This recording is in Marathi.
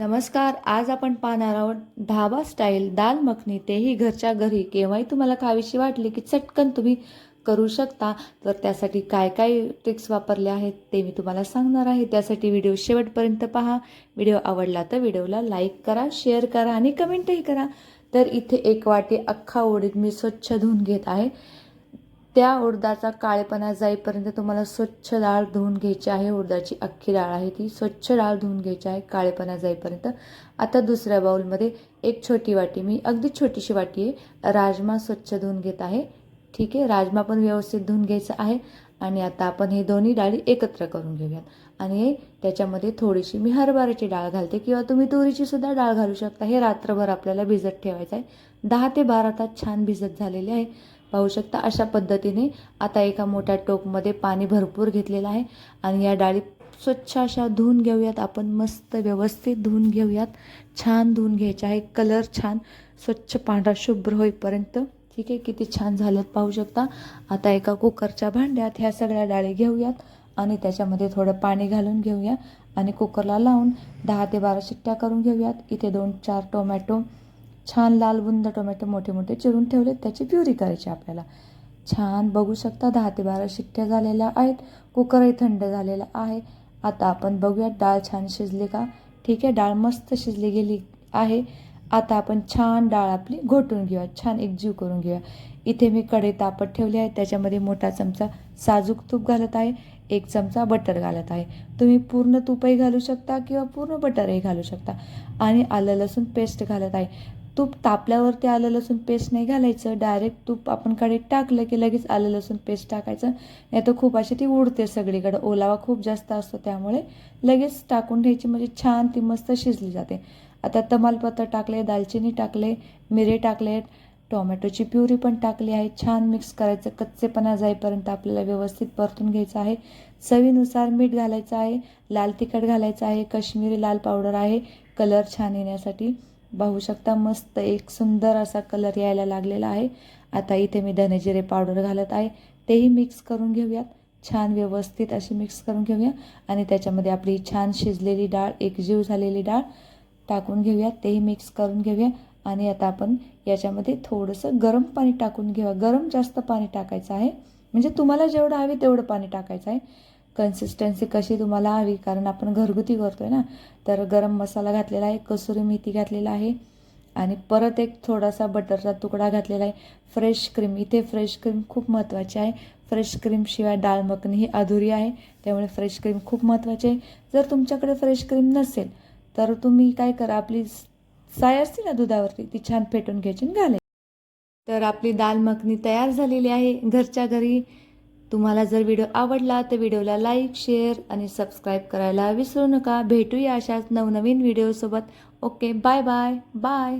नमस्कार आज आपण पाहणार आहोत ढाबा स्टाईल दाल मखनी तेही घरच्या घरी. केव्हाही तुम्हाला खावीशी वाटली की चटकन तुम्ही करू शकता. तर त्यासाठी काय काय ट्रिक्स वापरले आहेत ते मी तुम्हाला सांगणार आहे. त्यासाठी व्हिडिओ शेवटपर्यंत पहा. व्हिडिओ आवडला तर व्हिडिओला लाईक करा शेअर करा आणि कमेंटही करा. तर इथे एक वाटी अख्खा उडीद मी स्वच्छ धुवून घेत आहे. त्या उडदाचा काळेपणा जाईपर्यंत तुम्हाला स्वच्छ डाळ धुवून घ्यायची आहे. उडदाची अख्खी डाळ आहे ती. स्वच्छ डाळ धुवून घ्यायची आहे काळेपणा जाईपर्यंत. आता दुसऱ्या बाउलमध्ये एक छोटी वाटी मी अगदी छोटीशी वाटी आहे राजमा स्वच्छ धुवून घेत आहे. ठीक आहे राजमा पण व्यवस्थित धुवून घ्यायचा आहे. आणि आता आपण हे दोन्ही डाळी एकत्र करून घेऊयात. आणि त्याच्यामध्ये थोडीशी मी हरभऱ्याची डाळ घालते किंवा तुम्ही तुरीची सुद्धा डाळ घालू शकता. हे रात्रभर आपल्याला भिजत ठेवायचं आहे. दहा ते बारा तास छान भिजत झालेले आहे. पाहू शकता अशा पद्धतीने आता एका मोठ्या टोपमध्ये पाणी भरपूर घेतलेलं आहे. आणि या डाळी स्वच्छ अशा धुवून घेऊयात. आपण मस्त व्यवस्थित धुवून घेऊयात. छान धुवून घ्यायचे आहे. कलर छान स्वच्छ पांढरा शुभ्र होईपर्यंत. ठीक आहे किती छान झाल्यात पाहू शकता. आता एका कुकरच्या भांड्यात ह्या सगळ्या डाळी घेऊयात आणि त्याच्यामध्ये थोडं पाणी घालून घेऊया आणि कुकरला लावून दहा ते बारा शिट्ट्या करून घेऊयात. इथे दोन चार टोमॅटो छान लाल बुंद टोमॅटो मोठे मोठे चिरून ठेवले त्याची प्युरी करायची आपल्याला. छान बघू शकता दहा ते बारा शिट्ट्या झालेल्या आहेत. कुकरही थंड झालेला आहे. आता आपण बघूयात डाळ छान शिजली का? ठीक आहे डाळ मस्त शिजली गेली आहे. आता आपण छान डाळ आपली घोटून घेऊया छान एकजीव करून घेऊया. इथे मी कढई तापत ठेवली आहे त्याच्यामध्ये मोठा चमचा साजूक तूप घालत आहे एक चमचा बटर घालत आहे. तुम्ही पूर्ण तूपही घालू शकता किंवा पूर्ण बटरही घालू शकता. आणि आलं लसूण पेस्ट घालत आहे. तूप तापल्यावरती आलं लसूण पेस्ट नाही घालायचं डायरेक्ट तूप आपण कढईत टाकलं की लगेच आलं लसूण पेस्ट टाकायचं. नाही तर खूप अशी ती उडते सगळीकडं ओलावा खूप जास्त असतो त्यामुळे लगेच टाकून घ्यायची म्हणजे छान ती मस्त शिजली जाते. आता तमालपत्र टाकले दालचिनी टाकले मिरे टाकले टोमॅटोची प्युरी पण टाकली आहे. छान मिक्स करायचं कच्चेपणा जाईपर्यंत आपल्याला व्यवस्थित परतून घ्यायचं आहे. चवीनुसार मीठ घालायचं आहे लाल तिखट घालायचं आहे कश्मीरी लाल पावडर आहे. कलर छान येण्यासाठी पाहू शकता मस्त एक सुंदर असा कलर यायला लागलेला आहे. आता इथे मी धनेजिरे पावडर घालत आहे. तेही मिक्स करून घेऊयात. छान व्यवस्थित अशी मिक्स करून घेऊया. आणि त्याच्यामध्ये आपली छान शिजलेली डाळ एकजीव झालेली डाळ टाकून घेऊया तेही मिक्स करून घेऊया. आणि आता आपण याच्यामध्ये थोडंसं गरम पाणी टाकून घेऊया. गरम जास्त पाणी टाकायचं आहे. म्हणजे तुम्हाला जेवढं हवी तेवढं पाणी टाकायचं आहे. कन्सिस्टन्सी कशी तुम्हाला हवी कारण आपण घरगुती करतो आहे ना तर गरम मसाला घातलेला आहे कसुरी मेथी घातलेला आहे. आणि परत एक थोडासा बटरचा तुकडा घातलेला आहे. फ्रेश क्रीम इथे फ्रेश क्रीम खूप महत्त्वाची आहे. फ्रेश क्रीमशिवाय डाळ मखनी ही अधुरी आहे. त्यामुळे फ्रेश क्रीम खूप महत्त्वाची आहे. जर तुमच्याकडे फ्रेश क्रीम नसेल तर तुम्ही काय करा आपली साय असते ना दुधावरती ती छान फेटून घ्यायची आणि घालायची. तर आपली दाल मखनी तयार झालेली आहे. घरच्या घरी तुम्हाला जर व्हिडिओ आवडला तर व्हिडिओला लाईक शेअर आणि सबस्क्राईब करायला विसरू नका. भेटूया अशाच नवनवीन व्हिडिओसोबत. Okay bye bye. बाय.